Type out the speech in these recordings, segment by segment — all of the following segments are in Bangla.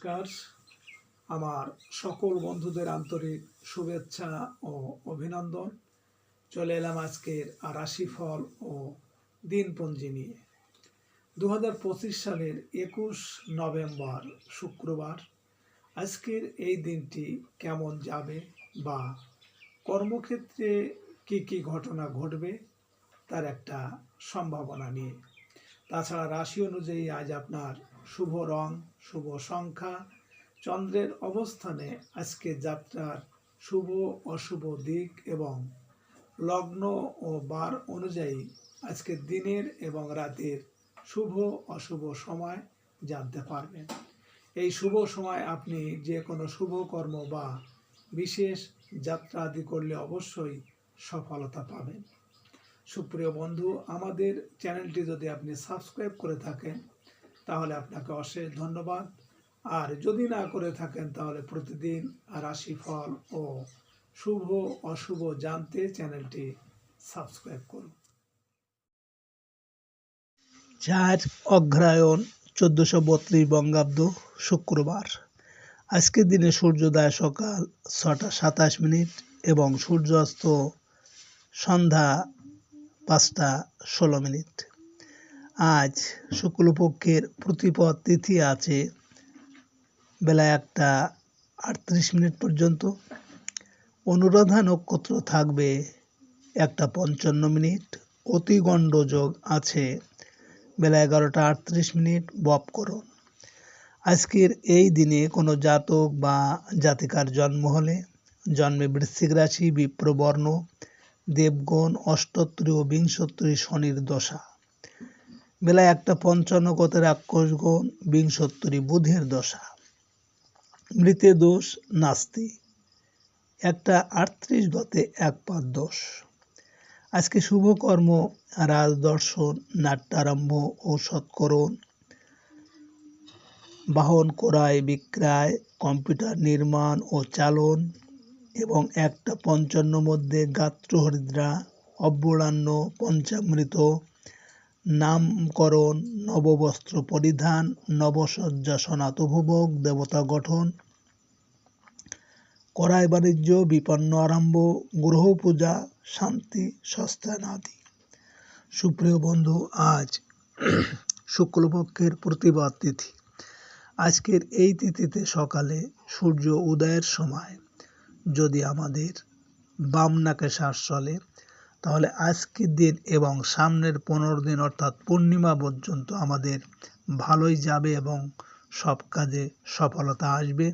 নমস্কার। আমার সকল বন্ধুদের আন্তরিক শুভেচ্ছা ও অভিনন্দন। চলে এলাম আজকের রাশিফল ও দিনপঞ্জি নিয়ে। দু হাজার পঁচিশ সালের একুশ নভেম্বর শুক্রবার আজকের এই দিনটি কেমন যাবে বা কর্মক্ষেত্রে কি কি ঘটনা ঘটবে তার একটা সম্ভাবনা নিয়ে। তাছাড়া রাশি অনুযায়ী আজ আপনার শুভ রং, শুভ সংখ্যা, চন্দ্রের অবস্থানে আজকে যাত্রার শুভ অশুভ দিক এবং লগ্ন ও বার অনুযায়ী আজকে দিনের এবং রাতের শুভ, অশুভ সময় জানতে পারবেন। এই শুভ সময় আপনি যে কোনো শুভ কর্ম বা বিশেষ যাত্রা আদি করলে অবশ্যই সফলতা পাবেন। সুপ্রিয় বন্ধু, আমাদের চ্যানেলটি যদি আপনি সাবস্ক্রাইব করে থাকেন তাহলে আপনাকে অশেষ ধন্যবাদ। আর যদি না করে থাকেন, তাহলে প্রতিদিন রাশিফল ও শুভ অশুভ জানতে চ্যানেলটি সাবস্ক্রাইব করুন। চার অগ্রায়ণ চোদ্দোশো বত্রিশ বঙ্গাব্দ শুক্রবার। আজকের দিনে সূর্যোদয় সকাল ছটা সাতাশ মিনিট এবং সূর্যাস্ত সন্ধ্যা পাঁচটা ষোলো মিনিট। আজ শুক্লপক্ষের প্রতিপদ তিথি আছে বেলা একটা আটত্রিশ মিনিট পর্যন্ত। অনুরাধা নক্ষত্র থাকবে একটা পঞ্চান্ন মিনিট। অতিগণ্ড যোগ আছে বেলা এগারোটা আটত্রিশ মিনিট, বপ বপকরণ আজকের এই দিনে কোনো জাতক বা জাতিকার জন্ম হলে জন্মে বৃশ্চিক রাশি, বিপ্রবর্ণ, দেবগণ অষ্টোত্তরী ও বিংশোত্তরী শনির দশা। বেলা একটা পঞ্চান্ন গতে রাক্ষসগণ বিংশোত্তরী বুধের দশা। মৃতে দোষ, নাস্তি। একটা আটত্রিশ গতে এক পাঁচ দোষ। আজকে শুভকর্ম রাজদর্শন নাট্যারম্ভ ও সৎকরণ। বাহন ক্রয়, বিক্রয়, কম্পিউটার নির্মাণ ও চালন এবং একটা পঞ্চান্ন মধ্যে গাত্রহরিদ্রা অব্যরান্ন পঞ্চামৃত নামকরণ, নববস্ত্র পরিধান নবসজ্জা সনাতভোগ, দেবতা গঠন, করাই বাণিজ্য, বিপন্ন আরম্ভ গ্রহ পূজা শান্তি সস্তায়ন আদি সুপ্রিয় বন্ধু, আজ শুক্লপক্ষের প্রতিবাদ তিথি। আজকের এই তিথিতে সকালে সূর্য উদয়ের সময় যদি আমাদের বাম নাকে শ্বাস চলে তাহলে আজকের দিন এবং সামনের পনেরো দিন অর্থাৎ পূর্ণিমা পর্যন্ত আমাদের ভালোই যাবে এবং সব কাজে সফলতা আসবে।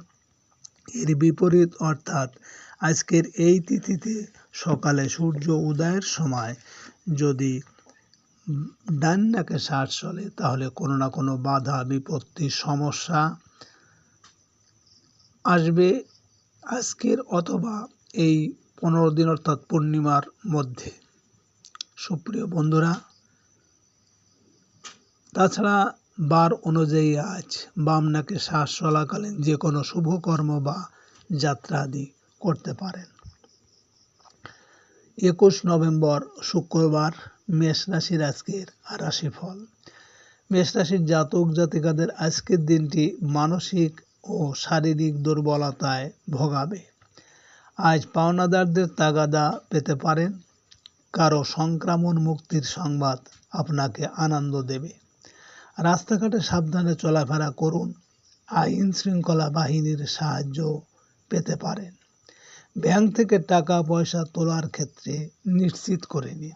এর বিপরীত অর্থাৎ আজকের এই তিথিতে সকালে সূর্য উদয়ের সময় যদি ডান নাকে শ্বাস চলে, তাহলে কোনো না কোনো বাধা, বিপত্তি, সমস্যা আসবে আজকের অথবা এই পনেরো দিন অর্থাৎ পূর্ণিমার মধ্যে। সুপ্রিয় বন্ধুরা, তাছাড়া বার অনুযায়ী আজ বাম নাকে শ্বাস চলাকালীন যে কোনো শুভকর্ম বা যাত্রা আদি করতে পারেন। একুশ নভেম্বর, শুক্রবার, মেষ রাশির আজকের রাশিফল। মেষ রাশির জাতক জাতিকাদের আজকের দিনটি মানসিক ও শারীরিক দুর্বলতায় ভোগাবে। আজ পাওনাদারদের তাগাদা পেতে পারেন। কারও সংক্রামণ মুক্তির সংবাদ আপনাকে আনন্দ দেবে। রাস্তাঘাটে সাবধানে চলাফেরা করুন। আইন শৃঙ্খলা বাহিনীর সাহায্য পেতে পারেন। ব্যাংক থেকে টাকা পয়সা তোলার ক্ষেত্রে নিশ্চিত করে নিন।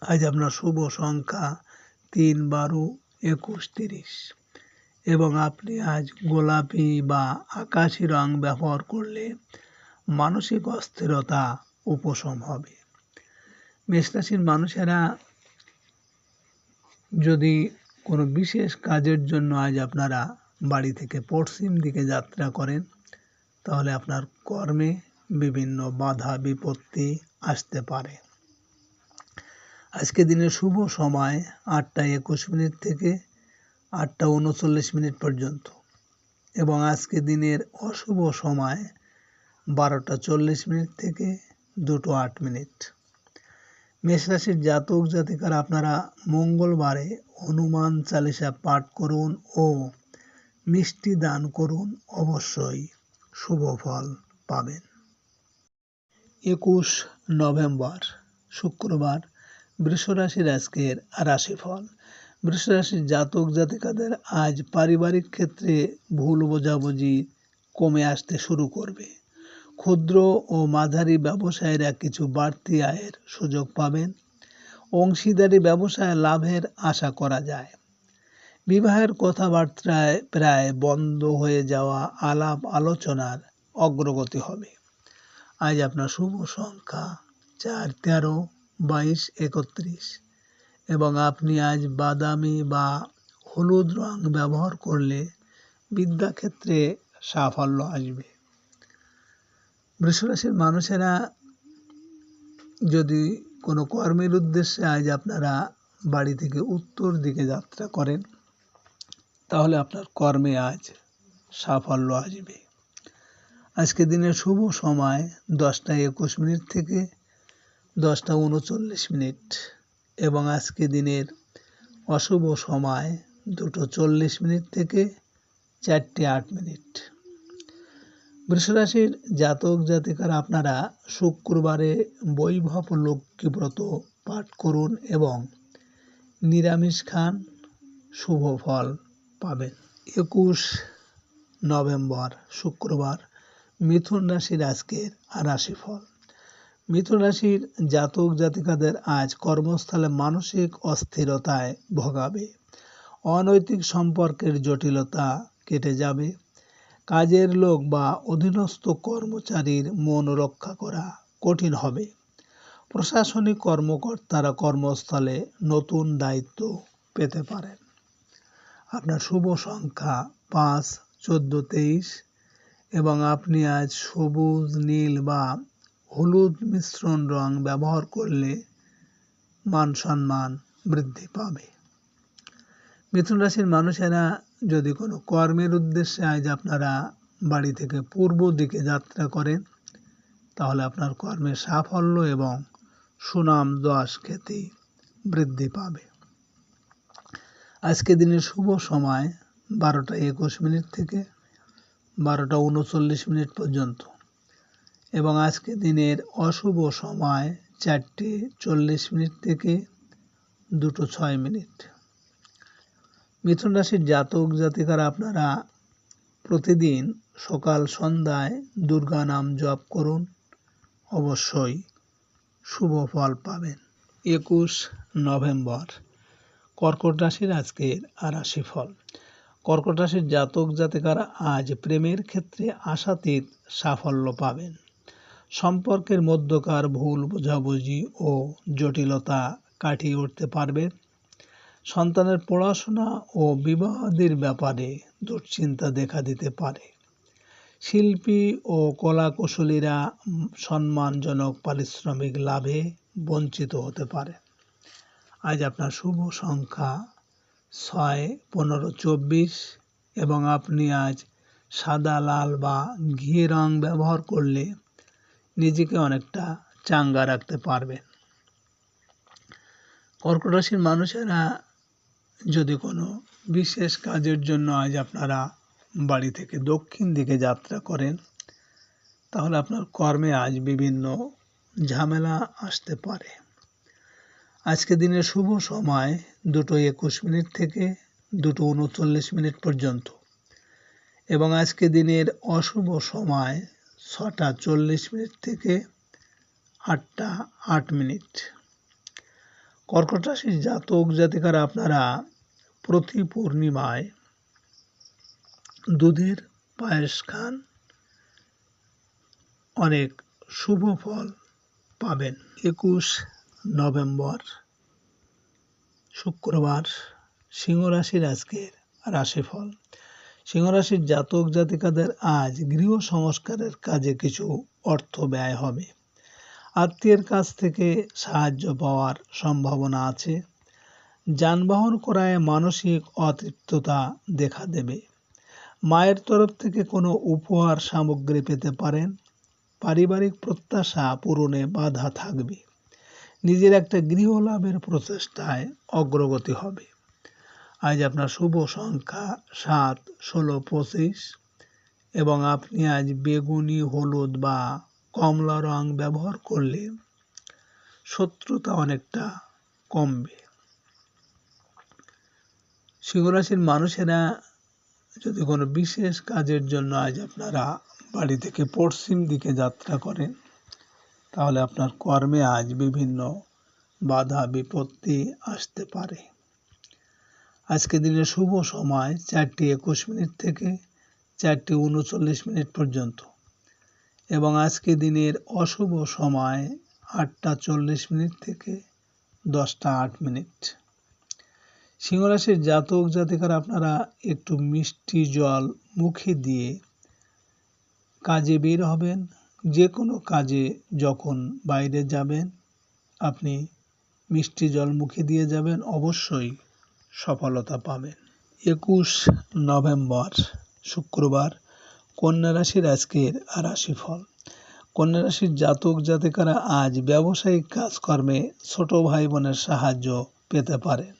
আজ আপনার শুভ সংখ্যা তিন বারো একুশ তিরিশ। এবং আপনি আজ গোলাপি বা আকাশি রং ব্যবহার করলে মানসিক অস্থিরতা উপশম হবে। মেষরাশির মানুষেরা যদি কোনো বিশেষ কাজের জন্য আজ আপনারা বাড়ি থেকে পশ্চিম দিকে যাত্রা করেন, তাহলে আপনার কর্মে বিভিন্ন বাধা, বিপত্তি আসতে পারে। আজকে দিনের শুভ সময় আটটা একুশ মিনিট থেকে আটটা উনচল্লিশ মিনিট পর্যন্ত এবং আজকে দিনের অশুভ সময় বারোটা চল্লিশ মিনিট থেকে দুটো আট মিনিট। মেষরাশির জাতক জাতিকার, আপনারা মঙ্গলবারে হনুমান চালিসা পাঠ করুন ও মিষ্টি দান করুন, অবশ্যই শুভ ফল পাবেন। একুশ নভেম্বর, শুক্রবার বৃষরাশির আজকের রাশিফল। বৃষরাশির জাতক জাতিকাদের আজ পারিবারিক ক্ষেত্রে ভুল বোঝাবুঝি কমে আসতে শুরু করবে। ক্ষুদ্র ও মাঝারি ব্যবসায়ীরা কিছু বাড়তি আয়ের সুযোগ পাবেন। অংশীদারি ব্যবসায় লাভের আশা করা যায়। বিবাহের কথাবার্তায় প্রায় বন্ধ হয়ে যাওয়া আলাপ আলোচনার অগ্রগতি হবে। আজ আপনার শুভ সংখ্যা চার, তেরো, বাইশ, একত্রিশ এবং আপনি আজ বাদামি বা হলুদ রং ব্যবহার করলে বিদ্যাক্ষেত্রে সাফল্য আসবে। বৃষরাশির মানুষেরা যদি কোনো কর্মের উদ্দেশ্যে আজ আপনারা বাড়ি থেকে উত্তর দিকে যাত্রা করেন, তাহলে আপনার কর্মে আজ সাফল্য আসবে। আজকে দিনের শুভ সময় দশটা একুশ মিনিট থেকে দশটা উনচল্লিশ মিনিট এবং আজকে দিনের অশুভ সময় দুটো চল্লিশ মিনিট থেকে চারটে আট মিনিট। বৃষরাশির জাতক জাতিকারা, আপনারা শুক্রবারে বৈভব লক্ষ্মীব্রত পাঠ করুন এবং নিরামিষ খান, শুভ ফল পাবেন। একুশ নভেম্বর, শুক্রবার, মিথুন রাশির আজকের রাশিফল। মিথুন রাশির জাতক জাতিকাদের আজ কর্মস্থলে মানসিক অস্থিরতায় ভোগাবে। অনৈতিক সম্পর্কের জটিলতা কেটে যাবে। কাজের লোক বা অধীনস্থ কর্মচারীর মন রক্ষা করা কঠিন হবে। প্রশাসনিক কর্মকর্তারা কর্মস্থলে নতুন দায়িত্ব পেতে পারেন। আপনার শুভ সংখ্যা পাঁচ, চোদ্দ, তেইশ এবং আপনি আজ সবুজ, নীল বা হলুদ মিশ্রণ রং ব্যবহার করলে মান সম্মান বৃদ্ধি পাবে। মিথুন রাশির মানুষেরা যদি কোনো কর্মের উদ্দেশ্যে আজ আপনারা বাড়ি থেকে পূর্ব দিকে যাত্রা করেন, তাহলে আপনার কর্মের সাফল্য এবং সুনাম দশ খ্যাতি বৃদ্ধি পাবে। আজকে দিনের শুভ সময় বারোটা একুশ মিনিট থেকে বারোটা উনচল্লিশ মিনিট পর্যন্ত এবং আজকে দিনের অশুভ সময় চারটে চল্লিশ মিনিট থেকে দুটো ছয় মিনিট। মিথুন রাশির জাতক জাতিকারা আপনারা প্রতিদিন সকাল সন্ধ্যায় দুর্গা নাম জপ করুন। অবশ্যই শুভ ফল পাবেন। একুশ নভেম্বর, কর্কট রাশির আজকের আরাশি ফল কর্কট রাশির জাতক জাতিকারা আজ প্রেমের ক্ষেত্রে আশাতীত সাফল্য পাবেন। সম্পর্কের মধ্যকার ভুল বোঝাবুঝি ও জটিলতা কাটিয়ে উঠতে পারবেন সন্তানের পড়াশোনা ও বিবাহাদির ব্যাপারে দুশ্চিন্তা দেখা দিতে পারে। শিল্পী ও কলাকুশলীরা সম্মানজনক পারিশ্রমিক লাভে বঞ্চিত হতে পারে। আজ আপনার শুভ সংখ্যা ছয়, পনেরো, চব্বিশ এবং আপনি আজ সাদা, লাল বা ঘি রং ব্যবহার করলে নিজেকে অনেকটা চাঙ্গা রাখতে পারবেন। কর্কট রাশির মানুষেরা যদি কোনো বিশেষ কাজের জন্য আজ আপনারা বাড়ি থেকে দক্ষিণ দিকে যাত্রা করেন, তাহলে আপনার কর্মে আজ বিভিন্ন ঝামেলা আসতে পারে। আজকে দিনের শুভ সময় দুটো একুশ মিনিট থেকে দুটো উনচল্লিশ মিনিট পর্যন্ত এবং আজকে দিনের অশুভ সময় ছটা চল্লিশ মিনিট থেকে আটটা আট মিনিট। কর্কট রাশির জাতক জাতিকারা আপনারা প্রতি পূর্ণিমায় দুধের পায়েস খান। অনেক শুভ ফল পাবেন। একুশ নভেম্বর, শুক্রবার, সিংহ রাশির আজকের রাশিফল। সিংহ রাশির জাতক জাতিকাদের আজ গৃহ সংস্কারের কাজে কিছু অর্থ ব্যয় হবে। আত্মীয়ের কাছ থেকে সাহায্য পাওয়ার সম্ভাবনা আছে। যানবাহন করায় মানসিক অতৃপ্ততা দেখা দেবে। মায়ের তরফ থেকে কোনো উপহার সামগ্রী পেতে পারেন। পারিবারিক প্রত্যাশা পূরণে বাধা থাকবে। নিজের একটা গৃহ লাভের প্রচেষ্টায় অগ্রগতি হবে। আজ আপনার শুভ সংখ্যা সাত, ষোলো, পঁচিশ এবং আপনি আজ বেগুনি, হলুদ বা কমলা রং ব্যবহার করলে শত্রুতা অনেকটা কমবে। সিংহরাশির মানুষেরা যদি কোনো বিশেষ কাজের জন্য আজ আপনারা বাড়ি থেকে পশ্চিম দিকে যাত্রা করেন, তাহলে আপনার কর্মে আজ বিভিন্ন বাধা, বিপত্তি আসতে পারে। আজকে দিনের শুভ সময় চারটি একুশ মিনিট থেকে চারটি উনচল্লিশ মিনিট পর্যন্ত। এবং আজকে দিনের অশুভ সময় আটটা চল্লিশ মিনিট থেকে দশটা আট মিনিট। সিংহরাশির জাতক জাতিকার, আপনারা একটু মিষ্টি জল মুখে দিয়ে কাজে বের হবেন। যে কোনো কাজে যখন বাইরে যাবেন, আপনি মিষ্টি জল মুখে দিয়ে যাবেন, অবশ্যই সফলতা পাবেন। একুশ নভেম্বর, শুক্রবার কন্যা রাশির আজকের রাশিফল। কন্যা রাশির জাতক জাতিকারা আজ ব্যবসায়িক কাজকর্মে ছোট ভাই বোনের সাহায্য পেতে পারেন।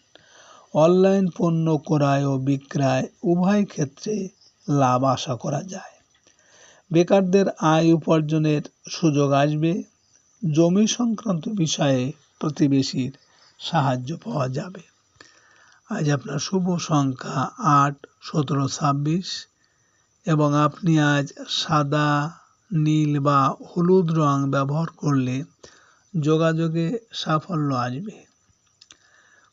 অনলাইন পণ্য ক্রয় ও বিক্রয় উভয় ক্ষেত্রে লাভ আশা করা যায়। বেকারদের আয় উপার্জনের সুযোগ আসবে। জমি সংক্রান্ত বিষয়ে প্রতিবেশীর সাহায্য পাওয়া যাবে। আজ আপনার শুভ সংখ্যা আট, সতেরো, ছাব্বিশ। এবং আপনি আজ সাদা, নীল বা হলুদ রং ব্যবহার করলে যোগাযোগে সাফল্য আসবে।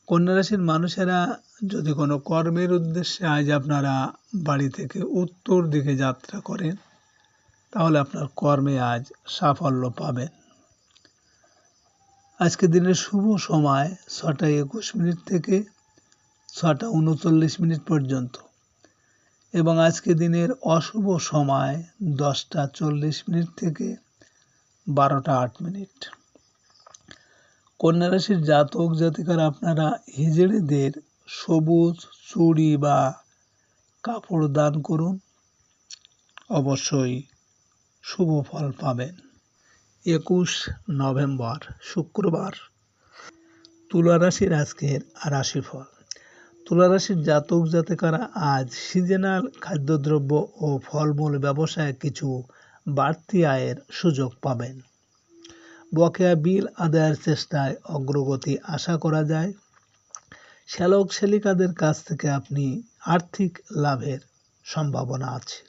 কন্যা রাশির মানুষেরা, যদি কোনো কর্মের উদ্দেশ্যে আজ আপনারা বাড়ি থেকে উত্তর দিকে যাত্রা করেন, তাহলে আপনার কর্মে আজ সাফল্য পাবেন। আজকে দিনের শুভ সময় ছটা একুশ মিনিট থেকে ছটা উনচল্লিশ মিনিট পর্যন্ত। এবং আজকে দিনের অশুভ সময় দশটা চল্লিশ মিনিট থেকে বারোটা আট মিনিট। কন্যা রাশির জাতক জাতিকার আপনারা হিজড়েদের সবুজ চুড়ি বা কাপড় দান করুন। অবশ্যই শুভ ফল পাবেন। একুশ নভেম্বর, শুক্রবার। তুলা রাশির আজকের রাশিফল। তুলা রাশির জাতক জাতিকারা আজ সিজনাল খাদ্যদ্রব্য ও ফলমূল ব্যবসায় কিছু বাড়তি আয়ের সুযোগ পাবেন। বকেয়া বিল আদায়ের চেষ্টায় অগ্রগতি আশা করা যায়। শ্যালক শ্যালিকাদের কাছ থেকে আপনি আর্থিক লাভের সম্ভাবনা আছে।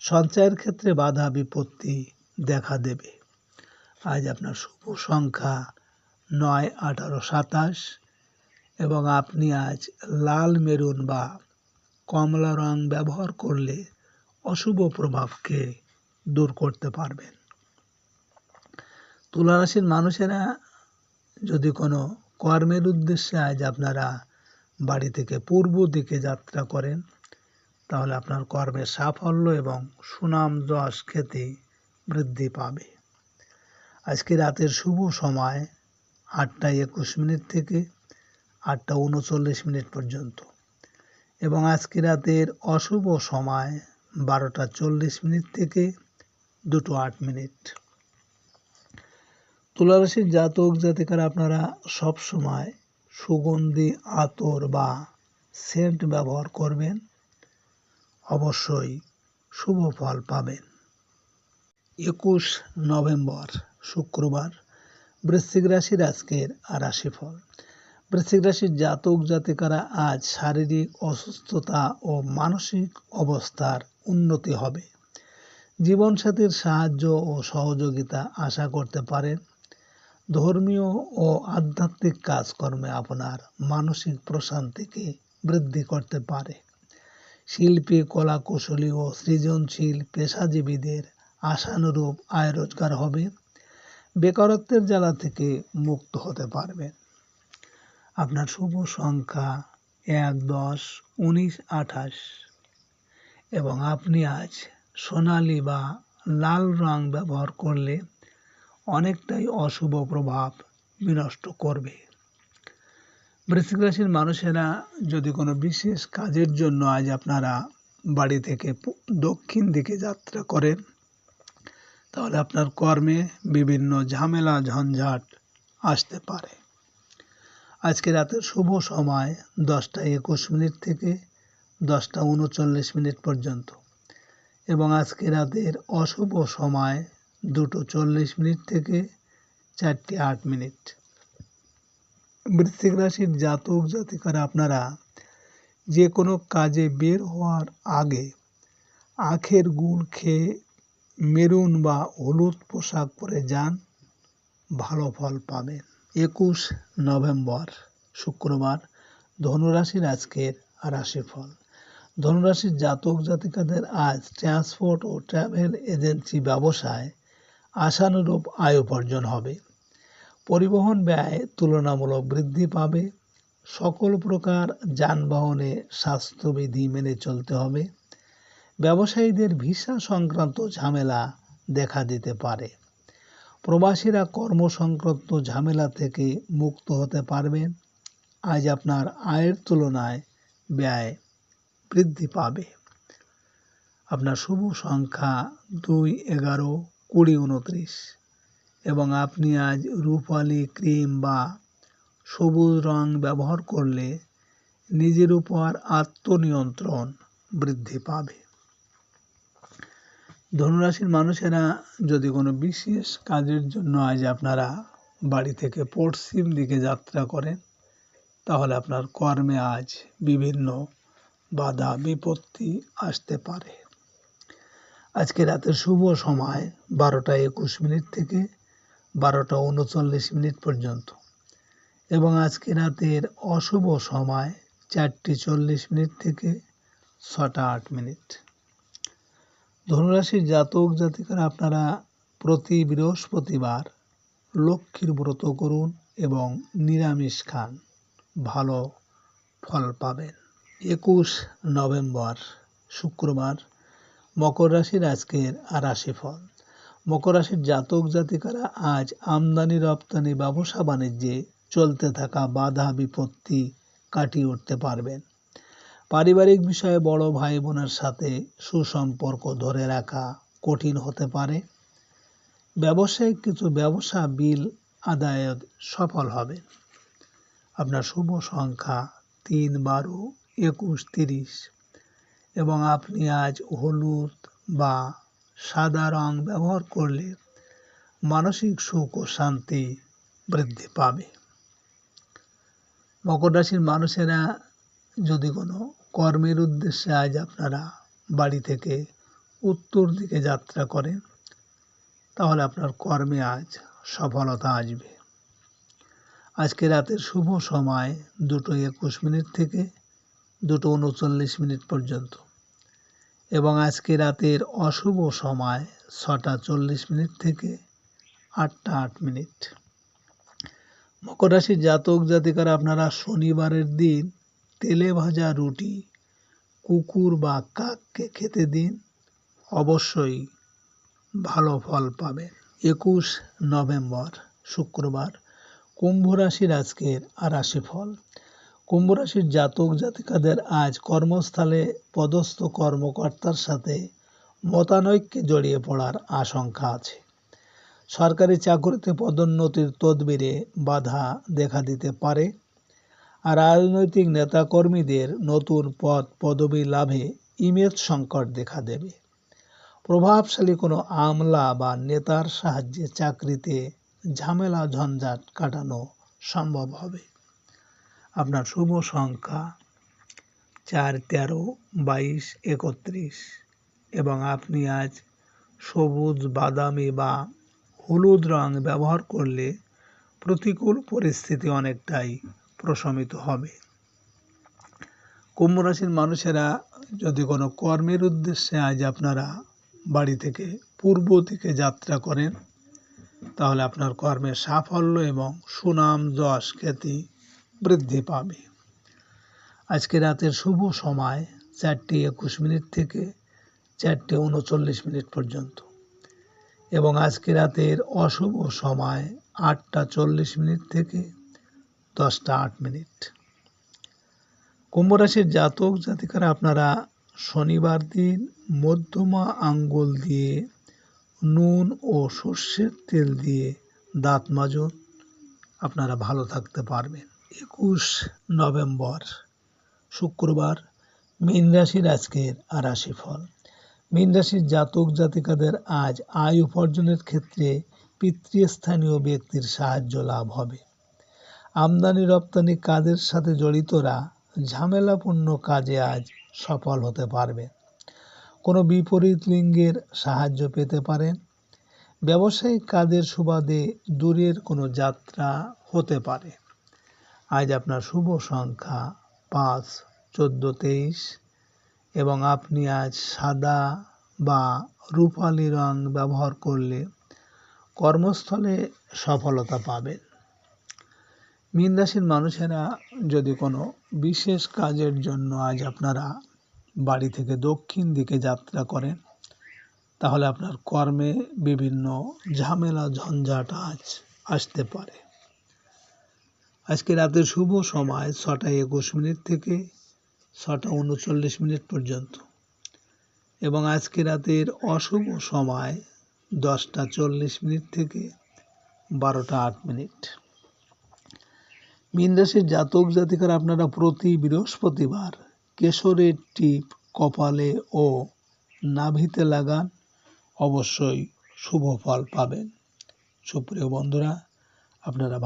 সঞ্চয়ের ক্ষেত্রে বাধা বিপত্তি দেখা দেবে। আজ আপনার শুভ সংখ্যা নয় আঠারো সাতাশ। এবং আপনি আজ লাল মেরুন বা কমলা রং ব্যবহার করলে অশুভ প্রভাবকে দূর করতে পারবেন। তুলা রাশির মানুষেরা যদি কোনো কর্মের উদ্দেশ্যে আজ আপনারা বাড়ি থেকে পূর্ব দিকে যাত্রা করেন, তাহলে আপনার কর্মের সাফল্য এবং সুনাম যশ খ্যাতি বৃদ্ধি পাবে। আজকে রাতের শুভ সময় আটটা একুশ মিনিট থেকে আটটা উনচল্লিশ মিনিট পর্যন্ত। এবং আজকে রাতের অশুভ সময় বারোটা চল্লিশ মিনিট থেকে দুটো আট মিনিট। তুলারাশির জাতক জাতিকারা আপনারা সব সময় সুগন্ধি, আতর বা সেন্ট ব্যবহার করবেন। অবশ্যই শুভ ফল পাবেন। একুশ নভেম্বর, শুক্রবার, বৃশ্চিক রাশির আজকের রাশিফল। বৃশ্চিক রাশির জাতক জাতিকারা আজ শারীরিক অসুস্থতা ও মানসিক অবস্থার উন্নতি হবে। জীবনসাথীর সাহায্য ও সহযোগিতা আশা করতে পারেন। ধর্মীয় ও আধ্যাত্মিক কাজকর্মে আপনার মানসিক প্রশান্তিকে বৃদ্ধি করতে পারে। শিল্পী কলা কুশলী ও সৃজনশীল পেশাজীবীদের আশানুরূপ আয় রোজগার হবে। বেকারত্বের জ্বালা থেকে মুক্ত হতে পারবেন। আপনার শুভ সংখ্যা এক, দশ, উনিশ, আঠাশ। এবং আপনি আজ সোনালি বা লাল রং ব্যবহার করলে অনেকটাই অশুভ প্রভাব বিনষ্ট করবে। বৃশ্চিক রাশির মানুষেরা যদি কোনো বিশেষ কাজের জন্য আজ আপনারা বাড়ি থেকে দক্ষিণ দিকে যাত্রা করেন, তাহলে আপনার কর্মে বিভিন্ন ঝামেলা, ঝঞ্ঝাট আসতে পারে। আজকে রাতের শুভ সময় দশটা একুশ মিনিট থেকে দশটা উনচল্লিশ মিনিট পর্যন্ত। এবং আজকে রাতের অশুভ সময় দুটো চল্লিশ মিনিট থেকে চারটে আট মিনিট। বৃশ্চিক রাশির জাতক জাতিকারা আপনারা যে কোনো কাজে বের হওয়ার আগে আখের গুড় খেয়ে মেরুন বা হলুদ পোশাক পরে যান, ভালো ফল পাবেন। একুশ নভেম্বর, শুক্রবার, ধনুরাশির আজকের রাশিফল। ধনুরাশির জাতক জাতিকাদের আজ ট্রান্সপোর্ট ও ট্রাভেল এজেন্সি ব্যবসায় আশানুরূপ আয় উপার্জন হবে। পরিবহন ব্যয় তুলনামূলক বৃদ্ধি পাবে। সকল প্রকার যানবাহনে স্বাস্থ্যবিধি মেনে চলতে হবে। ব্যবসায়ীদের ভিসা সংক্রান্ত ঝামেলা দেখা দিতে পারে। প্রবাসীরা কর্ম সংক্রান্ত ঝামেলা থেকে মুক্ত হতে পারবেন। আজ আপনার আয়ের তুলনায় ব্যয় বৃদ্ধি পাবে। আপনার শুভ সংখ্যা দুই এগারো কুড়ি উনত্রিশ এবং আপনি আজ রূপালি ক্রিম বা সবুজ রং ব্যবহার করলে নিজের উপর আত্মনিয়ন্ত্রণ বৃদ্ধি পাবে। ধনুরাশির মানুষেরা যদি কোনো বিশেষ কাজের জন্য আজ আপনারা বাড়ি থেকে পশ্চিম দিকে যাত্রা করেন, তাহলে আপনার কর্মে আজ বিভিন্ন বাধা, বিপত্তি আসতে পারে। আজকে রাতের শুভ সময় বারোটা একুশ মিনিট থেকে বারোটা উনচল্লিশ মিনিট পর্যন্ত এবং আজকে রাতের অশুভ সময় চারটি চল্লিশ মিনিট থেকে ছটা আট মিনিট। ধনুরাশির জাতক জাতিকারা আপনারা প্রতি বৃহস্পতিবার লক্ষ্মীর ব্রত করুন এবং নিরামিষ খান। ভালো ফল পাবেন। একুশ নভেম্বর, শুক্রবার, মকর রাশির আজকের রাশিফল। মকর রাশির জাতক জাতিকারা আজ আমদানি, রপ্তানি, ব্যবসা বাণিজ্যে চলতে থাকা বাধা বিপত্তি কাটিয়ে উঠতে পারবেন। পারিবারিক বিষয়ে বড় ভাই বোনের সাথে সুসম্পর্ক ধরে রাখা কঠিন হতে পারে। ব্যবসায়িক কিছু ব্যবসা বিল আদায়ে সফল হবে। আপনার শুভ সংখ্যা তিন বারো একুশ তিরিশ এবং আপনি আজ হলুদ বা সাদা রং ব্যবহার করলে মানসিক সুখ ও শান্তি বৃদ্ধি পাবে। মকর রাশির মানুষেরা যদি কোনো কর্মের উদ্দেশ্যে আজ আপনারা বাড়ি থেকে উত্তর দিকে যাত্রা করেন। তাহলে আপনার কর্মে আজ সফলতা আসবে। আজকে রাতের শুভ সময় দুটো একুশ মিনিট থেকে দুটো উনচল্লিশ মিনিট পর্যন্ত। এবং আজকে রাতের অশুভ সময় ছটা চল্লিশ মিনিট থেকে আটটা আট মিনিট। মকর রাশির জাতক জাতিকারা আপনারা শনিবারের দিন তেলে ভাজা রুটি, কুকুর বা কাককে খেতে দিন, অবশ্যই ভালো ফল পাবেন। একুশ নভেম্বর, শুক্রবার, কুম্ভ রাশির আজকের রাশিফল কুম্ভ রাশির জাতক জাতিকাদের আজ কর্মস্থলে পদস্থ কর্মকর্তার সাথে মতানৈক্যে জড়িয়ে পড়ার আশঙ্কা আছে। সরকারি চাকরিতে পদোন্নতির তদবিরে বাধা দেখা দিতে পারে। রাজনৈতিক নেতাকর্মীদের নতুন পদ পদবি লাভে ইমেজ সংকট দেখা দেবে। প্রভাবশালী কোনো আমলা বা নেতার সাহায্যে চাকরিতে ঝামেলা, ঝঞ্ঝাট কাটানো সম্ভব হবে। আপনার শুভ সংখ্যা চার, তেরো, বাইশ, একত্রিশ এবং আপনি আজ সবুজ, বাদামি বা হলুদ রং ব্যবহার করলে প্রতিকূল পরিস্থিতি অনেকটাই প্রশমিত হবে। কুম্ভ রাশির মানুষেরা যদি কোনো কর্মের উদ্দেশ্যে আজ আপনারা বাড়ি থেকে পূর্ব দিকে যাত্রা করেন, তাহলে আপনার কর্মের সাফল্য এবং সুনাম, যশ, খ্যাতি বৃদ্ধি পাবে। আজকে রাতের শুভ সময় চারটে একুশ মিনিট থেকে চারটে উনচল্লিশ মিনিট পর্যন্ত। এবং আজকে রাতের অশুভ সময় আটটা চল্লিশ মিনিট থেকে দশটা আট মিনিট। কুম্ভ রাশির জাতক জাতিকারা আপনারা শনিবার দিন মধ্যমা আঙ্গুল দিয়ে নুন ও সর্ষের তেল দিয়ে দাঁত মাজুন। আপনারা ভালো থাকতে পারবেন। একুশ নভেম্বর, শুক্রবার, মীন রাশির আজকের রাশিফল মীন রাশির জাতক জাতিকাদের আজ আয় উপার্জনের ক্ষেত্রে পিতৃস্থানীয় ব্যক্তির সাহায্য লাভ হবে। আমদানি রপ্তানি কাজের সাথে জড়িতরা ঝামেলাপূর্ণ কাজে আজ সফল হতে পারবে কোনো বিপরীত লিঙ্গের সাহায্য পেতে পারেন। ব্যবসায়িক কাজের সুবাদে দূরের কোনো যাত্রা হতে পারে। আজ আপনার শুভ সংখ্যা পাঁচ, চোদ্দ, তেইশ এবং আপনি আজ সাদা বা রূপালি রং ব্যবহার করলে কর্মস্থলে সফলতা পাবেন। মীন রাশির মানুষেরা যদি কোনো বিশেষ কাজের জন্য আজ আপনারা বাড়ি থেকে দক্ষিণ দিকে যাত্রা করেন, তাহলে আপনার কর্মে বিভিন্ন ঝামেলা, ঝঞ্ঝাট আজ আসতে পারে। আজকে রাতের শুভ সময় ছটা একুশ মিনিট থেকে ছটা উনচল্লিশ মিনিট পর্যন্ত। এবং আজকে রাতের অশুভ সময় দশটা চল্লিশ মিনিট থেকে বারোটা আট মিনিট। মীন রাশির জাতক জাতিকার আপনারা প্রতি বৃহস্পতিবার কেশরের টিপ, কপালে ও নাভিতে লাগান। অবশ্যই শুভ ফল পাবেন। সুপ্রিয় বন্ধুরা, আপনারা